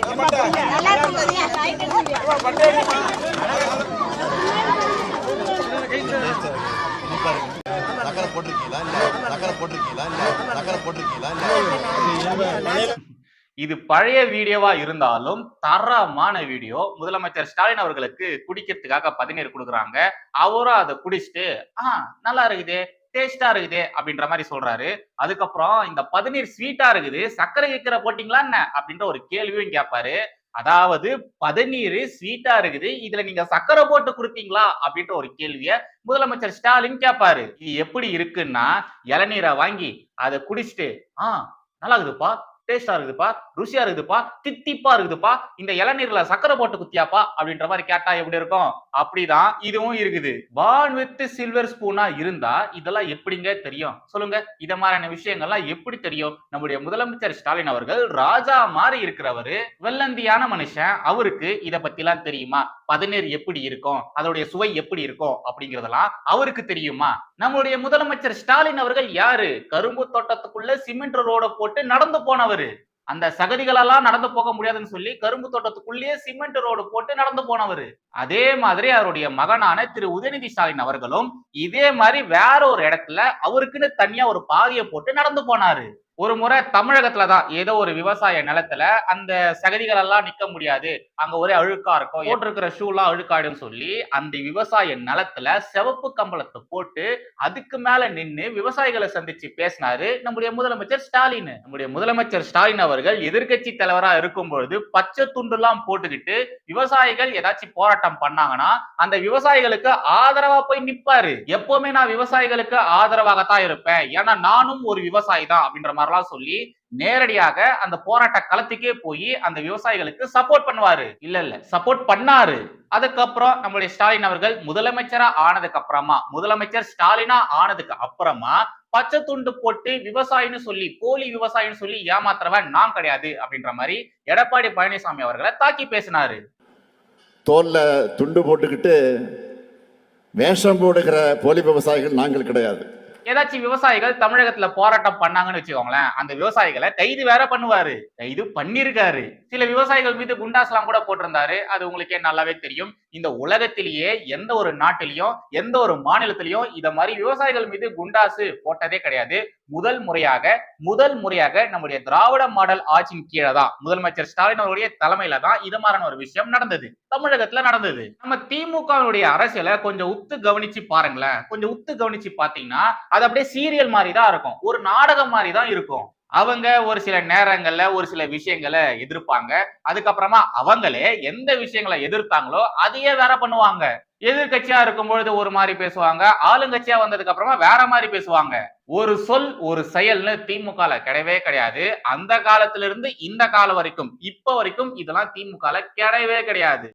நல்லா இருக்கும் சக்கரை போட்டிருக்கீங்களா இல்ல சக்கரை போட்டிருக்கீங்களா இல்ல சக்கரை போட்டிருக்கீங்களா இல்ல இது பழைய வீடியோவா இருந்தாலும் தரமான வீடியோ. முதலமைச்சர் ஸ்டாலின் அவர்களுக்கு குடிக்கிறதுக்காக பதினீர் கொடுக்குறாங்க. அவரும் அதை குடிச்சிட்டு ஆஹ் நல்லா இருக்குது டேஸ்டா இருக்குது அப்படின்ற மாதிரி சொல்றாரு. அதுக்கப்புறம் இந்த பதினீர் ஸ்வீட்டா இருக்குது சர்க்கரை வைக்கிற போட்டீங்களா என்ன? அப்படின்ற ஒரு கேள்வியும் கேட்பாரு. அதாவது பதநீர் ஸ்வீட்டா இருக்குது இதுல நீங்க சர்க்கரை போட்டு கொடுத்தீங்களா அப்படின்ற ஒரு கேள்விய முதலமைச்சர் ஸ்டாலின் கேட்பாரு. இது எப்படி இருக்குன்னா இளநீரை வாங்கி அதை குடிச்சிட்டு ஆ நல்லா இருக்குதுப்பா டேஸ்டா இருக்குதுப்பா ருசியா இருக்குதுப்பா தித்திப்பா இருக்குதுப்பா இந்த இளநீர்ல சக்கரை போட்டு குத்தியாப்பா அப்படின்ற மாதிரி கேட்டா எப்படி இருக்கும்? அப்படிதான் இதுவும் இருக்குது. வான் வித் சில்வர் ஸ்பூனா இருந்தா இதெல்லாம் எப்படிங்க தெரியும்? சொல்லுங்க. இத மாதிரியான விஷயங்கள்லாம் எப்படி தெரியும்? நம்முடைய முதலமைச்சர் ஸ்டாலின் அவர்கள் ராஜா மாதிரி இருக்கிறவரு வெள்ளந்தியான மனுஷன் அவருக்கு இத பத்திலாம் தெரியுமா? பதநீர் எப்படி இருக்கும்? அதோடைய சுவை எப்படி இருக்கும்? அப்படிங்கறதெல்லாம் அவருக்கு தெரியுமா? நம்மளுடைய முதலமைச்சர் ஸ்டாலின் அவர்கள் யாரு? கரும்பு தோட்டத்துக்குள்ள சிமெண்ட் ரோட போட்டு நடந்து போனவர். அந்த சகதிகளெல்லாம் நடந்து போக முடியாதுன்னு சொல்லி கரும்பு தோட்டத்துக்குள்ளேயே சிமெண்ட் ரோடு போட்டு நடந்து போனவர். அதே மாதிரி அவருடைய மகனான திரு உதயநிதி ஸ்டாலின் அவர்களும் இதே மாதிரி வேற ஒரு இடத்துல அவருக்குன்னு தனியா ஒரு பாதையை போட்டு நடந்து போனாரு. ஒரு முறை தமிழகத்துல தான் ஏதோ ஒரு விவசாய நிலத்துல அந்த சகதிகள் எல்லாம் நிக்க முடியாது. அங்க ஒரே அழுக்கா இருக்கும். போட்டிருக்கிற ஷூலாம் அழுக்காடுன்னு சொல்லி அந்த விவசாய நிலத்துல சிவப்பு கம்பளத்தை போட்டு அதுக்கு மேல நின்று விவசாயிகளை சந்திச்சு பேசினாரு நம்முடைய முதலமைச்சர் ஸ்டாலின். நம்முடைய முதலமைச்சர் ஸ்டாலின் அவர்கள் எதிர்க்கட்சி தலைவரா இருக்கும் பொழுது பச்சை துண்டுலாம் போட்டுக்கிட்டு விவசாயிகள் ஏதாச்சும் போராட்டம் பண்ணாங்கன்னா அந்த விவசாயிகளுக்கு ஆதரவா போய் நிப்பாரு. எப்பவுமே நான் விவசாயிகளுக்கு ஆதரவாகத்தான் இருப்பேன். ஏன்னா நானும் ஒரு விவசாயி தான் அப்படின்ற மாதிரி மாதிரிலாம் சொல்லி நேரடியாக அந்த போராட்ட களத்துக்கே போய் அந்த விவசாயிகளுக்கு சப்போர்ட் பண்ணுவாரு. இல்ல இல்ல. சப்போர்ட் பண்ணாரு. அதுக்கப்புறம் நம்மளுடைய ஸ்டாலின் அவர்கள் முதலமைச்சரா ஆனதுக்கு அப்புறமா முதலமைச்சர் ஸ்டாலினா ஆனதுக்கு அப்புறமா பச்சை துண்டு போட்டு விவசாயின்னு சொல்லி போலி விவசாயின்னு சொல்லி ஏமாத்துறவன் நான் கிடையாது அப்படின்ற மாதிரி எடப்பாடி பழனிசாமி அவர்களை தாக்கி பேசினாரு. தோல்ல துண்டு போட்டுக்கிட்டு வேஷம் போடுகிற போலி விவசாயிகள் நாங்கள் கிடையாது. ஏதாச்சும் விவசாயிகள் தமிழகத்துல போராட்டம் பண்ணாங்கன்னு வச்சுக்கோங்களேன் அந்த விவசாயிகளை கைது வேற பண்ணுவாரு. கைது பண்ணிருக்காரு. சில விவசாயிகள் மீது குண்டாஸ்லாம் கூட போட்டிருந்தாரு. அது உங்களுக்கே நல்லாவே தெரியும்? இந்த உலகத்திலேயே எந்த ஒரு நாட்டிலையும் எந்த ஒரு மாநிலத்திலையும் இத மாதிரி விவசாயிகள் மீது குண்டாசு போட்டதே கிடையாது. முதல் முறையாக முதல் முறையாக நம்முடைய திராவிட மாடல் ஆட்சியின் கீழே தான் முதலமைச்சர் ஸ்டாலின் அவருடைய தலைமையில தான் இது மாதிரியான ஒரு விஷயம் நடந்தது. தமிழகத்துல நடந்தது. நம்ம திமுக அரசியலை கொஞ்சம் உத்து கவனிச்சு பாருங்களேன். கொஞ்சம் உத்து கவனிச்சு பாத்தீங்கன்னா அது அப்படியே சீரியல் மாதிரி தான் இருக்கும். ஒரு நாடகம் மாதிரி தான் இருக்கும். அவங்க ஒரு சில நேரங்கள்ல ஒரு சில விஷயங்களை எதிர்ப்பாங்க. அதுக்கப்புறமா அவங்களே எந்த விஷயங்களை எதிர்த்தாங்களோ அதையே வேற பண்ணுவாங்க. எதிர்கட்சியா இருக்கும்பொழுது ஒரு மாதிரி பேசுவாங்க. ஆளுங்கட்சியா வந்ததுக்கு அப்புறமா வேற மாதிரி பேசுவாங்க. ஒரு சொல் ஒரு செயல்னு திமுகல கிடையவே கிடையாது. அந்த காலத்திலிருந்து இந்த காலம் வரைக்கும் இப்ப வரைக்கும் இதெல்லாம் திமுகல கிடையவே கிடையாது.